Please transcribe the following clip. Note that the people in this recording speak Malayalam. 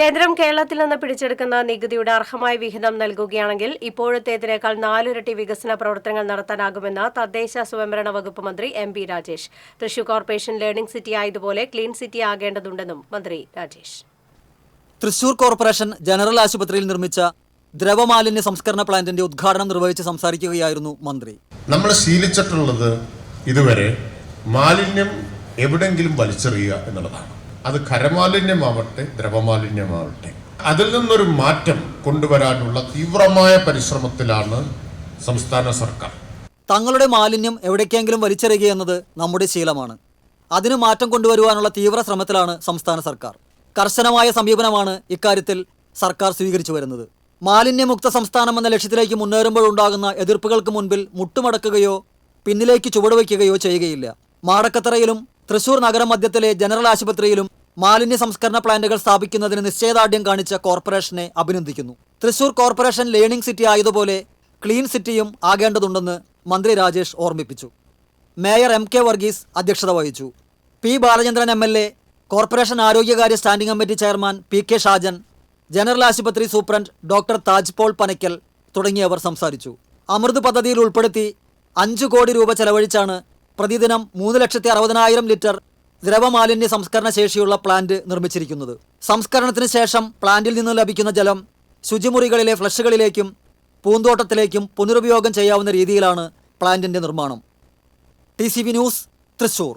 കേന്ദ്രം കേരളത്തിൽ നിന്ന് പിടിച്ചെടുക്കുന്ന നികുതിയുടെ അർഹമായ വിഹിതം നൽകുകയാണെങ്കിൽ ഇപ്പോഴത്തേതിനേക്കാൾ നാലിരട്ടി വികസന പ്രവർത്തനങ്ങൾ നടത്താനാകുമെന്ന് തദ്ദേശ സ്വയംഭരണ വകുപ്പ് മന്ത്രി M B Rajesh. Thrissur corporation learning city ആയതുപോലെ clean city ആകേണ്ടതുണ്ടെന്നും മന്ത്രി രാജേഷ്. തൃശൂർ കോർപ്പറേഷൻ ജനറൽ ആശുപത്രിയിൽ നിർമ്മിച്ച ദ്രവമാലിന്യ സംസ്കരണ പ്ലാന്റിന്റെ ഉദ്ഘാടനം നിർവഹിച്ച് സംസാരിക്കുകയായിരുന്നു മന്ത്രി. നമ്മൾ ശീലിച്ചിട്ടുള്ളത് ഇതുവരെ മാലിന്യം എവിടെങ്കിലും വലിച്ചെറിയുക എന്നുള്ളതാണ്. അത് ഖരമാലിന്യമാവട്ടെ ദ്രവമാലിന്യമാവട്ടെ. അതിൽ നിന്നൊരു മാറ്റം കൊണ്ടുവരാനുള്ള തീവ്രമായ പരിശ്രമത്തിലാണ് സംസ്ഥാന സർക്കാർ. തങ്ങളുടെ മാലിന്യം എവിടേക്കെങ്കിലും വലിച്ചെറിയുക എന്നത് നമ്മുടെ ശീലമാണ്. അതിന് മാറ്റം കൊണ്ടുവരുവാനുള്ള തീവ്ര ശ്രമത്തിലാണ് സംസ്ഥാന സർക്കാർ. കർശനമായ സമീപനമാണ് ഇക്കാര്യത്തിൽ സർക്കാർ സ്വീകരിച്ചു വരുന്നത്. മാലിന്യമുക്ത സംസ്ഥാനം എന്ന ലക്ഷ്യത്തിലേക്ക് മുന്നേറുമ്പോഴുണ്ടാകുന്ന എതിർപ്പുകൾക്ക് മുൻപിൽ മുട്ടുമടക്കുകയോ പിന്നിലേക്ക് ചുവടുവയ്ക്കുകയോ ചെയ്യുകയില്ല. മാടക്കത്തറയിലും തൃശൂർ നഗരമധ്യത്തിലെ ജനറൽ ആശുപത്രിയിലും മാലിന്യ സംസ്കരണ പ്ലാന്റുകൾ സ്ഥാപിക്കുന്നതിന് നിശ്ചയദാർഢ്യം കാണിച്ച കോർപ്പറേഷനെ അഭിനന്ദിക്കുന്നു. തൃശൂർ കോർപ്പറേഷൻ ലേണിംഗ് സിറ്റി ആയതുപോലെ ക്ലീൻ സിറ്റിയും ആകേണ്ടതുണ്ടെന്ന് മന്ത്രി രാജേഷ് ഓർമ്മിപ്പിച്ചു. മേയർ എം കെ വർഗീസ് അധ്യക്ഷത വഹിച്ചു. P Balachandran M L A corporation ആരോഗ്യകാര്യ standing committee chairman P K Shajan general ആശുപത്രി സൂപ്രണ്ട് ഡോക്ടർ താജ് പോൾ പനയ്ക്കൽ തുടങ്ങിയവർ സംസാരിച്ചു. അമൃത് പദ്ധതിയിൽ ഉൾപ്പെടുത്തി അഞ്ചു കോടി രൂപ ചെലവഴിച്ചാണ് പ്രതിദിനം മൂന്ന് ലക്ഷത്തി അറുപതിനായിരം ലിറ്റർ ദ്രവമാലിന്യ സംസ്കരണ ശേഷിയുള്ള പ്ലാന്റ് നിർമ്മിച്ചിരിക്കുന്നത്. സംസ്കരണത്തിന് ശേഷം പ്ലാന്റിൽ നിന്ന് ലഭിക്കുന്ന ജലം ശുചിമുറികളിലെ ഫ്ലഷുകളിലേക്കും പൂന്തോട്ടത്തിലേക്കും പുനരുപയോഗം ചെയ്യാവുന്ന രീതിയിലാണ് പ്ലാന്റിന്റെ നിർമ്മാണം. T news Thrissur.